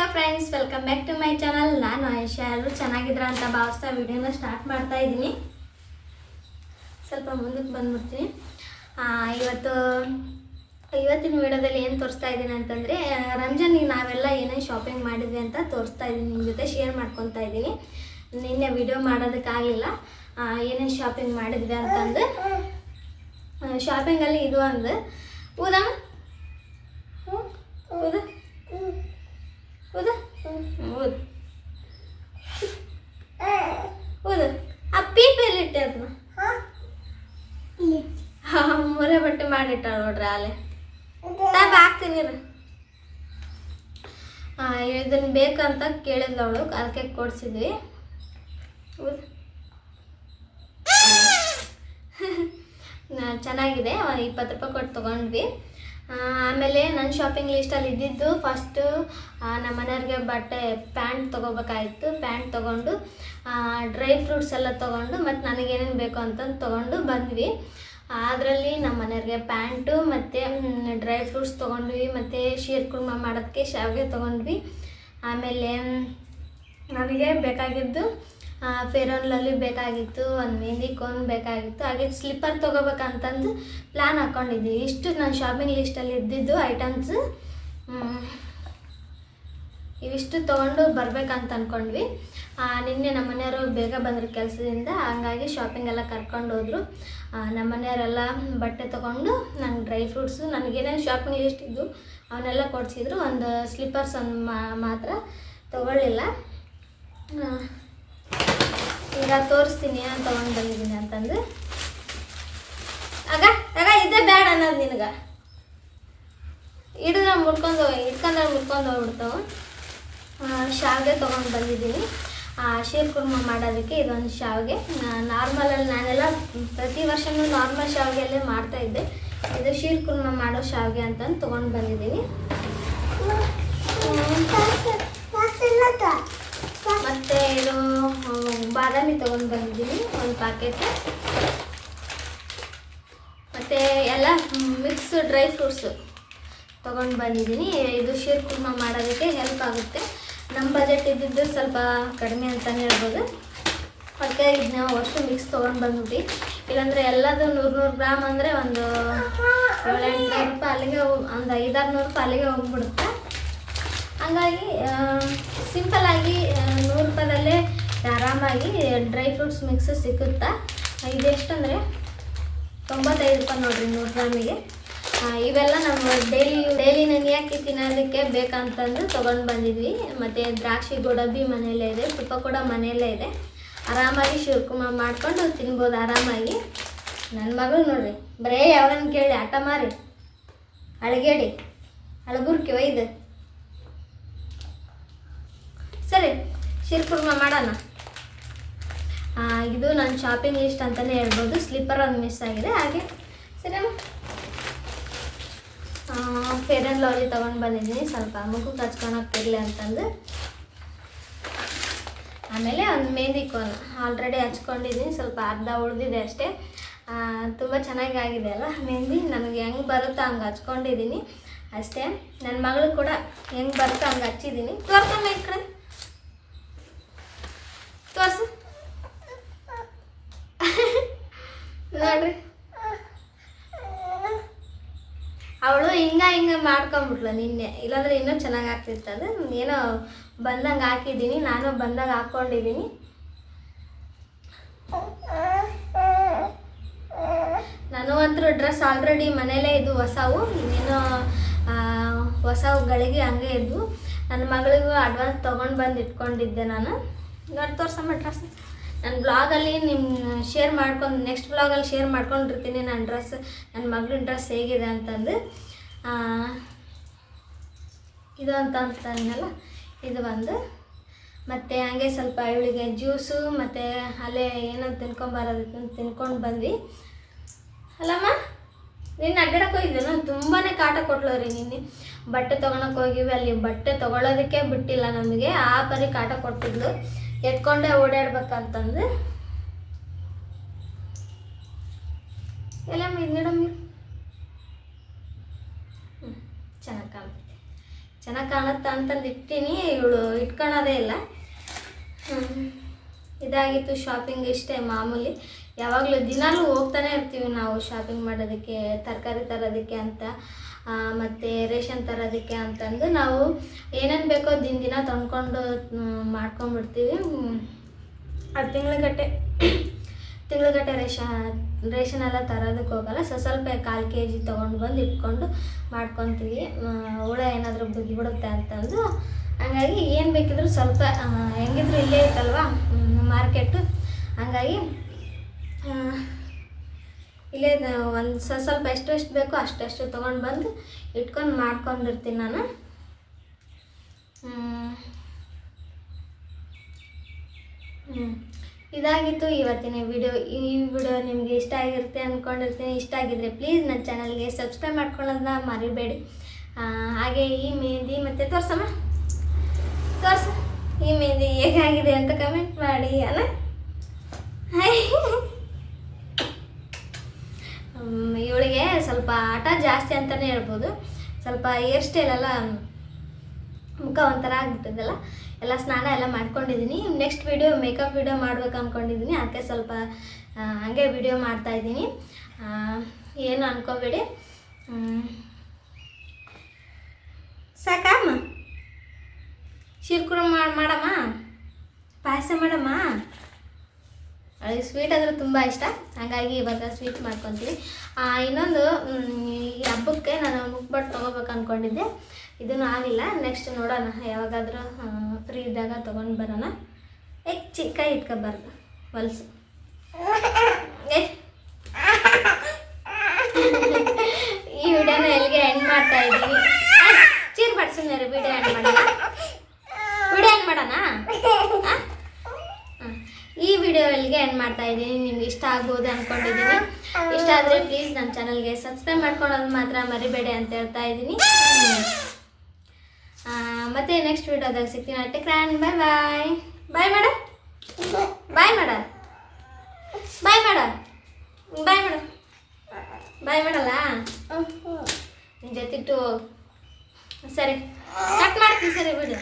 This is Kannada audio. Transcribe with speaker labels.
Speaker 1: Hello friends welcome back to my channel ನಾನು ಆಯುಷಾ ಎಲ್ಲರೂ ಚೆನ್ನಾಗಿದ್ರ ಅಂತ ಭಾವಿಸ್ತಾ ವಿಡಿಯೋನ ಸ್ಟಾರ್ಟ್ ಮಾಡ್ತಾ ಇದ್ದೀನಿ. ಸ್ವಲ್ಪ ಮುಂದಕ್ಕೆ ಬಂದ್ಬಿಡ್ತೀನಿ. ಇವತ್ತು, ಇವತ್ತಿನ ವಿಡಿಯೋದಲ್ಲಿ ಏನು ತೋರಿಸ್ತಾ ಇದ್ದೀನಿ ಅಂತಂದರೆ ರಂಜಾನಿಗೆ ನಾವೆಲ್ಲ ಏನೇನು ಶಾಪಿಂಗ್ ಮಾಡಿದ್ವಿ ಅಂತ ತೋರಿಸ್ತಾ ಇದ್ದೀನಿ. ನಿಮ್ಮ ಜೊತೆ ಶೇರ್ ಮಾಡ್ಕೊತಾ ಇದ್ದೀನಿ. ನಿನ್ನೆ ವಿಡಿಯೋ ಮಾಡೋದಕ್ಕಾಗಲಿಲ್ಲ. ಏನೇನು ಶಾಪಿಂಗ್ ಮಾಡಿದ್ವಿ ಅಂತಂದು. ಶಾಪಿಂಗಲ್ಲಿ ಇದು ಅಂದು. ಹೌದಾ? ಊದ ಮಾಡಿಟ್ಟಾಳ ನೋಡ್ರಿ ಆಲೆ. ಟ್ಯಾಬ್ ಹಾಕ್ತೀನಿ ಇದನ್ನ ಬೇಕಂತ ಕೇಳಿದ್ಲವಳು ಅದಕ್ಕೆ ಕೊಡ್ಸಿದ್ವಿ. ಚೆನ್ನಾಗಿದೆ ಇಪ್ಪತ್ತು ರೂಪಾಯಿ ಕೊಟ್ಟು ತೊಗೊಂಡ್ವಿ. ಆಮೇಲೆ ನನ್ನ ಶಾಪಿಂಗ್ ಲಿಸ್ಟಲ್ಲಿ ಇದ್ದಿದ್ದು ಫಸ್ಟು ನಮ್ಮ ಮನೆಯವ್ರಿಗೆ ಬಟ್ಟೆ ಪ್ಯಾಂಟ್ ತೊಗೋಬೇಕಾಯಿತು. ಪ್ಯಾಂಟ್ ತೊಗೊಂಡು ಡ್ರೈ ಫ್ರೂಟ್ಸ್ ಎಲ್ಲ ತೊಗೊಂಡು, ಮತ್ತು ನನಗೇನೇನು ಬೇಕು ಅಂತಂದು ತೊಗೊಂಡು ಬಂದ್ವಿ. ಅದರಲ್ಲಿ ನಮ್ಮ ಮನೆಯವ್ರಿಗೆ ಪ್ಯಾಂಟು ಮತ್ತು ಡ್ರೈ ಫ್ರೂಟ್ಸ್ ತೊಗೊಂಡ್ವಿ, ಮತ್ತು ಶೀರ್ ಕುರ್ಮ ಮಾಡೋದಕ್ಕೆ ಶಾವಿಗೆ ತೊಗೊಂಡ್ವಿ. ಆಮೇಲೆ ನಮಗೆ ಬೇಕಾಗಿದ್ದು ಫೇರ್ ಆ್ಯಂಡ್ ಬೇಕಾಗಿತ್ತು, ಒಂದು ಮೆಹಂದಿ ಕೋನ್ ಬೇಕಾಗಿತ್ತು, ಹಾಗೆ ಸ್ಲಿಪ್ಪರ್ ತೊಗೋಬೇಕಂತಂದು ಪ್ಲ್ಯಾನ್ ಹಾಕ್ಕೊಂಡಿದ್ವಿ ಇಷ್ಟು ನನ್ನ ಶಾಪಿಂಗ್ ಲಿಸ್ಟಲ್ಲಿ ಇದ್ದಿದ್ದು ಐಟಮ್ಸ್ ಇವಿಷ್ಟು ತೊಗೊಂಡು ಬರ್ಬೇಕಂತ ಅಂದ್ಕೊಂಡ್ವಿ ನಿನ್ನೆ ನಮ್ಮ ಮನೆಯವರು ಬೇಗ ಬಂದರು ಕೆಲಸದಿಂದ, ಹಂಗಾಗಿ ಶಾಪಿಂಗ್ ಎಲ್ಲ ಕರ್ಕೊಂಡು ಹೋದರು. ನಮ್ಮ ಮನೆಯವರೆಲ್ಲ ಬಟ್ಟೆ ತೊಗೊಂಡು, ನಂಗೆ ಡ್ರೈ ಫ್ರೂಟ್ಸು ನನಗೇನೇನು ಶಾಪಿಂಗ್ ಲಿಸ್ಟ್ ಇದ್ದು ಅವನ್ನೆಲ್ಲ ಕೊಡಿಸಿದ್ರು. ಒಂದು ಸ್ಲಿಪ್ಪರ್ಸ್ ಒಂದು ಮಾತ್ರ ತೊಗೊಳ್ಳಿಲ್ಲ. ಈಗ ತೋರಿಸ್ತೀನಿ ಅಂತ ತೊಗೊಂಡು ಬಂದಿದ್ದೀನಿ ಅಂತಂದು. ಆಗ ಆಗ ಇದೇ ಬ್ಯಾಡ ಅನ್ನೋದು ನಿನಗೆ. ಹಿಡಿದ್ರೆ ಮುಡ್ಕೊಂಡು ಇಟ್ಕೊಂಡ್ರೆ ಮುಡ್ಕೊಂಡು ಹೋಗ್ಬಿಡ್ತಾವೆ. ಶಾವಿಗೆ ತೊಗೊಂಡು ಬಂದಿದ್ದೀನಿ. ಶೀರ್ ಕುರ್ಮ ಮಾಡೋದಕ್ಕೆ ಇದೊಂದು ಶಾವಿಗೆ. ನಾರ್ಮಲಲ್ಲಿ ನಾನೆಲ್ಲ ಪ್ರತಿ ವರ್ಷವೂ ನಾರ್ಮಲ್ ಶಾವಿಗೆಯಲ್ಲೇ ಮಾಡ್ತಾ ಇದ್ದೆ. ಇದು ಶೀರ್ ಕುರ್ಮ ಮಾಡೋ ಶಾವಿಗೆ ಅಂತಂದು ತೊಗೊಂಡು ಬಂದಿದ್ದೀನಿ. ಮತ್ತು ಇದು ಬಾದಾಮಿ ತೊಗೊಂಡು ಬಂದಿದ್ದೀನಿ, ಒಂದು ಪ್ಯಾಕೆಟ್ ಮತ್ತು ಎಲ್ಲ ಮಿಕ್ಸ್ ಡ್ರೈ ಫ್ರೂಟ್ಸು ತೊಗೊಂಡು ಬಂದಿದ್ದೀನಿ. ಇದು ಶೀರ್ ಕುರ್ಮ ಮಾಡೋದಕ್ಕೆ ಹೆಲ್ಪ್ ಆಗುತ್ತೆ. ನಮ್ಮ ಬಜೆಟ್ ಇದ್ದಿದ್ದು ಸ್ವಲ್ಪ ಕಡಿಮೆ ಅಂತಲೇ ಹೇಳ್ಬೋದು. ಅದಕ್ಕೆ ಇದನ್ನ ಒಟ್ಟು ಮಿಕ್ಸ್ ತೊಗೊಂಡು ಬಂದ್ಬಿಟ್ಟು. ಇಲ್ಲಾಂದರೆ ಎಲ್ಲದು ನೂರು ನೂರು ಗ್ರಾಮ್ ಅಂದರೆ ಒಂದು ಏಳೆಂಟುನೂರು ರೂಪಾಯಿ ಅಲ್ಲಿಗೆ ಒಂದು ಐದಾರು ನೂರು ರೂಪಾಯಿ ಅಲ್ಲಿಗೆ ಹೋಗ್ಬಿಡುತ್ತೆ. ಹಂಗಾಗಿ ಸಿಂಪಲ್ಲಾಗಿ ನೂರು ರೂಪಾಯಿದಲ್ಲೇ ಆರಾಮಾಗಿ ಡ್ರೈ ಫ್ರೂಟ್ಸ್ ಮಿಕ್ಸ್ ಸಿಕ್ಕುತ್ತಾ? ಇದೆಷ್ಟಂದರೆ ತೊಂಬತ್ತೈದು ರೂಪಾಯಿ ನೋಡಿರಿ ನೂರು ಗ್ರಾಮಿಗೆ. ಇವೆಲ್ಲ ನಮ್ಮ ಡೈಲಿ ಡೈಲಿ ನೆನೆಯಾಕಿ ತಿನ್ನೋದಕ್ಕೆ ಬೇಕಂತಂದು ತೊಗೊಂಡು ಬಂದಿದ್ವಿ. ಮತ್ತು ದ್ರಾಕ್ಷಿ ಗೋಡಂಬಿ ಮನೆಯಲ್ಲೇ ಇದೆ, ತುಪ್ಪ ಕೂಡ ಮನೆಯಲ್ಲೇ ಇದೆ. ಆರಾಮಾಗಿ ಶಿವಕುಮ ಮಾಡಿಕೊಂಡು ತಿನ್ಬೋದು ಆರಾಮಾಗಿ. ನನ್ನ ಮಗಳು ನೋಡ್ರಿ, ಬರೇ ಯಾವನ್ನ ಕೇಳಿ, ಆಟ ಮಾರಿ. ಅಳಗೇಡಿ, ಅಳಗುರ್ಕಿ, ಒಯ್ದು. ಸರಿ ಶಿರ್ಕುರ್ಮ ಮಾಡೋಣ. ಇದು ನನ್ನ ಶಾಪಿಂಗ್ ಲಿಸ್ಟ್ ಅಂತಲೇ ಹೇಳ್ಬೋದು ಸ್ಲೀಪರ್ ಒಂದು ಮಿಸ್ ಆಗಿದೆ, ಹಾಗೆ. ಸರಿ ಫೇರ್ ಆ್ಯಂಡ್ ಲವ್ಲಿ ತೊಗೊಂಡು ಬಂದಿದ್ದೀನಿ. ಸ್ವಲ್ಪ ಮುಖಕ್ಕೆ ಹಚ್ಕೊಳಕ್ಕಿರಲಿ ಅಂತಂದು. ಆಮೇಲೆ ಒಂದು ಮೆಹಂದಿ ಕೋನ್ ಆಲ್ರೆಡಿ ಹಚ್ಕೊಂಡಿದ್ದೀನಿ. ಸ್ವಲ್ಪ ಅರ್ಧ ಉಳಿದಿದೆ ಅಷ್ಟೇ. ತುಂಬ ಚೆನ್ನಾಗಿ ಆಗಿದೆ ಅಲ್ಲ ಮೆಹಂದಿ ನನಗೆ ಹೆಂಗೆ ಬರುತ್ತೋ ಹಂಗೆ ಹಚ್ಕೊಂಡಿದ್ದೀನಿ. ಅಷ್ಟೇ. ನನ್ನ ಮಗಳು ಕೂಡ ಹೆಂಗೆ ಬರುತ್ತೋ ಹಂಗೆ ಹಚ್ಚಿದ್ದೀನಿ. ತೋರ್ಸಮ್ಮ ಈ ಕಡೆ ತೋರ್ಸು ನೋಡ್ರಿ ಅವಳು ಹಿಂಗ ನಿನ್ನೆ. ಇಲ್ಲಾಂದ್ರೆ ಇನ್ನೂ ಚೆನ್ನಾಗಿ ಆಗ್ತಿತ್ತು ಅದು. ಏನೋ ಬಂದಂಗೆ ಹಾಕಿದ್ದೀನಿ. ನಾನು ಬಂದಂಗೆ ಹಾಕ್ಕೊಂಡಿದ್ದೀನಿ. ನಾನು ಅಂತೂ ಡ್ರೆಸ್ ಆಲ್ರೆಡಿ ಮನೇಲೇ ಇದು ಹೊಸವು. ಇನ್ನೇನೋ ಹೊಸ ಹೊಸವುಗಳಿಗೆ ಹಂಗೆ ಇದ್ವು ನನ್ನ ಮಗಳಿಗೂ ಅಡ್ವಾನ್ಸ್ ತೊಗೊಂಡು ಬಂದು ಇಟ್ಕೊಂಡಿದ್ದೆ ನಾನು. ನೋಡಿ, ತೋರ್ಸಮ್ಮ ಡ್ರೆಸ್. ನನ್ನ ಬ್ಲಾಗಲ್ಲಿ ನಿಮ್ಮ ಶೇರ್ ಮಾಡ್ಕೊಂಡು ನೆಕ್ಸ್ಟ್ ಬ್ಲಾಗಲ್ಲಿ ಶೇರ್ ಮಾಡ್ಕೊಂಡಿರ್ತೀನಿ ನನ್ನ ಡ್ರೆಸ್. ನನ್ನ ಮಗಳಿನ ಡ್ರೆಸ್ ಹೇಗಿದೆ ಅಂತಂದು. ಇದು ಅಂತ ಅಂತಂದಲ್ಲ ಇದು ಒಂದು ಮತ್ತು ಹಂಗೆ ಸ್ವಲ್ಪ ಇವಳಿಗೆ ಜ್ಯೂಸು, ಮತ್ತು ಅಲ್ಲೇ ಏನೋ ತಿನ್ಕೊಂಬಾರದಿತ್ತು ತಿನ್ಕೊಂಡು ಬಂದ್ವಿ. ಅಲ್ಲಮ್ಮ, ನಿನ್ನ ಅಡ್ಡಾಡಕ್ಕೆ ಹೋಗಿದ್ದೇನು? ತುಂಬಾ ಕಾಟ ಕೊಟ್ಲು ರೀ ನಿನ್ನೆ. ಬಟ್ಟೆ ತೊಗೊಳಕ್ಕೆ ಹೋಗಿವಿ ಅಲ್ಲಿ, ಬಟ್ಟೆ ತೊಗೊಳೋದಕ್ಕೆ ಬಿಟ್ಟಿಲ್ಲ ನಮಗೆ, ಆ ಪರಿ ಕಾಟ ಕೊಟ್ಟಿದ್ಲು. ಎತ್ಕೊಂಡೇ ಓಡಾಡ್ಬೇಕಂತಂದು. ಎಲ್ಲಮ್ಮ, ಇದು ನೋಡಮ್ಮ ಹ್ಞೂ ಚೆನ್ನಾಗಿ ಕಾಣುತ್ತೆ ಚೆನ್ನಾಗಿ ಕಾಣುತ್ತಾ ಅಂತಂದು ಇಟ್ಟೀನಿ, ಇವಳು ಇಟ್ಕೊಳೋದೇ ಇಲ್ಲ. ಇದಾಗಿತ್ತು ಶಾಪಿಂಗ್ ಇಷ್ಟೇ ಮಾಮೂಲಿ ಯಾವಾಗಲೂ ದಿನಾಲೂ ಹೋಗ್ತಾನೆ ಇರ್ತೀವಿ ನಾವು ಶಾಪಿಂಗ್ ಮಾಡೋದಕ್ಕೆ, ತರಕಾರಿ ತರೋದಕ್ಕೆ ಅಂತ ಮತ್ತು ರೇಷನ್ ತರೋದಕ್ಕೆ ಅಂತಂದು ನಾವು ಏನೇನು ಬೇಕೋ ದಿನ ದಿನ ತಂದ್ಕೊಂಡು ಮಾಡ್ಕೊಂಡ್ಬಿಡ್ತೀವಿ. ಅದು ತಿಂಗ್ಳುಗಟ್ಟೆ ತಿಂಗ್ಳುಗಟ್ಟೆ ರೇಷನ್ ರೇಷನ್ ಎಲ್ಲ ತರೋದಕ್ಕೆ ಹೋಗಲ್ಲ. ಸೊ ಸ್ವಲ್ಪ ಕಾಲು ಕೆ ಜಿ ತೊಗೊಂಡು ಬಂದು ಇಟ್ಕೊಂಡು ಮಾಡ್ಕೊತೀವಿ. ಹುಳ ಏನಾದರೂ ಬಿಡುತ್ತೆ ಅಂತಂದು ಹಂಗಾಗಿ ಏನು ಬೇಕಿದ್ರು ಸ್ವಲ್ಪ ಹೆಂಗಿದ್ರು ಇಲ್ಲೇ ಇತ್ತಲ್ವಾ? ಮಾರ್ಕೆಟು. ಹಂಗಾಗಿ ಇಲ್ಲೇ ಒಂದು ಸ್ವಲ್ಪ ಎಷ್ಟು ಎಷ್ಟು ಬೇಕೋ ಅಷ್ಟೆಷ್ಟು ತೊಗೊಂಡು ಬಂದು ಇಟ್ಕೊಂಡು ಮಾಡ್ಕೊಂಡಿರ್ತೀನಿ ನಾನು. ಹ್ಮ್. ಇದಾಗಿತ್ತು. ಇವತ್ತಿನ ವಿಡಿಯೋ, ಈ ವಿಡಿಯೋ ನಿಮಗೆ ಇಷ್ಟ ಆಗಿರುತ್ತೆ ಅಂದ್ಕೊಂಡಿರ್ತೀನಿ ಇಷ್ಟ ಆಗಿದ್ರೆ ಪ್ಲೀಸ್ ನನ್ನ ಚಾನಲ್ಗೆ ಸಬ್ಸ್ಕ್ರೈಬ್ ಮಾಡ್ಕೊಳ್ಳೋದನ್ನ ಮರಿಬೇಡಿ. ಹಾಗೆ ಈ ಮೆಹಂದಿ ಮತ್ತೆ ತೋರ್ಸಮ್ಮ. ತೋರ್ಸ. ಈ ಮೆಹಂದಿ ಹೇಗಾಗಿದೆ ಅಂತ ಕಮೆಂಟ್ ಮಾಡಿ, ಅಲ್ಲ? ಇವಳಿಗೆ ಸ್ವಲ್ಪ ಆಟ ಜಾಸ್ತಿ ಅಂತಲೇ ಹೇಳ್ಬೋದು. ಸ್ವಲ್ಪ ಹೇರ್ ಸ್ಟೈಲ್ ಎಲ್ಲ ಮುಖ ಒಂಥರ ಆಗ್ಬಿಟ್ಟಿದ್ದಲ್ಲ ಎಲ್ಲ ಸ್ನಾನ ಎಲ್ಲ ಮಾಡ್ಕೊಂಡಿದ್ದೀನಿ ನೆಕ್ಸ್ಟ್ ವಿಡಿಯೋ ಮೇಕಪ್ ವಿಡಿಯೋ ಮಾಡ್ಬೇಕು ಅಂದ್ಕೊಂಡಿದ್ದೀನಿ ಅದಕ್ಕೆ ಸ್ವಲ್ಪ ಹಂಗೆ ವಿಡಿಯೋ ಮಾಡ್ತಾ ಇದ್ದೀನಿ ಏನು ಅನ್ಕೋಬೇಡಿ. ಸಾಕಮ್ಮ ಶಿರ್ಕುರ ಮಾಡಿ ಮಾಡಮ್ಮ? ಪಾಯಸ ಮಾಡಮ್ಮ? ಅದಕ್ಕೆ ಸ್ವೀಟ್ ಅಂದರೆ ತುಂಬ ಇಷ್ಟ. ಹಾಗಾಗಿ ಇವಾಗ ಸ್ವೀಟ್ ಮಾಡ್ಕೊತೀವಿ. ಇನ್ನೊಂದು ಈ ಹಬ್ಬಕ್ಕೆ ನಾನು ಮುಗ್ಬಟ್ಟು ತೊಗೋಬೇಕು ಅಂದ್ಕೊಂಡಿದ್ದೆ ಇದನ್ನು ಆಗಿಲ್ಲ. ನೆಕ್ಸ್ಟ್ ನೋಡೋಣ. ಯಾವಾಗಾದರೂ ಫ್ರೀ ಇದ್ದಾಗ ತೊಗೊಂಡು ಬರೋಣ. ಏ ಚಿಕ್ಕ ಇಟ್ಕೊಬಾರ್ದು. ಹೊಲ್ಸು. ಏ. ಈ ವಿಡಿಯೋನ ಎಲ್ಲಿಗೆ ಎಂಡ್ ಮಾಡ್ತಾ ಇದ್ದೀವಿ. ಚೀರ್ ಬಡ್ಸಿದ್ರೆ ವಿಡಿಯೋ ಎಂಡ್ ಮಾಡೋಣ. ವಿಡಿಯೋ ಎಂಡ್ ಮಾಡೋಣ? ಈ ವಿಡಿಯೋ ಎಲ್ಲಿಗೆ ಎಂಡ್ ಮಾಡ್ತಾ ಇದ್ದೀನಿ. ನಿಮ್ಗೆ ಇಷ್ಟ ಆಗ್ಬೋದು ಅಂದ್ಕೊಂಡಿದ್ದೀನಿ ಇಷ್ಟ ಆದರೆ ಪ್ಲೀಸ್ ನಮ್ಮ ಚಾನಲ್ಗೆ ಸಬ್ಸ್ಕ್ರೈಬ್ ಮಾಡ್ಕೊಳ್ಳೋದು ಮಾತ್ರ ಮರಿಬೇಡಿ ಅಂತ ಹೇಳ್ತಾ ಇದ್ದೀನಿ. ಮತ್ತೆ ನೆಕ್ಸ್ಟ್ ವಿಡಿಯೋದಾಗ ಸಿಗ್ತೀನಿ. ಅಟ್ಟೆ ಕ್ರ್ಯಾನ್ ಬಾಯ್ ಬಾಯ್ ಬಾಯ್ ಮಾಡ ಬಾಯ್ ಮಾಡ ಬಾಯ್ ಮಾಡ ಬಾಯ್ ಮಾಡ ಬಾಯ್ ಮಾಡಲ್ಲ ನಿನ್ನ ಜೊತೆ ಸರಿ ಕಟ್ ಮಾಡ್ತೀನಿ ಸರಿ ಬಿಡು.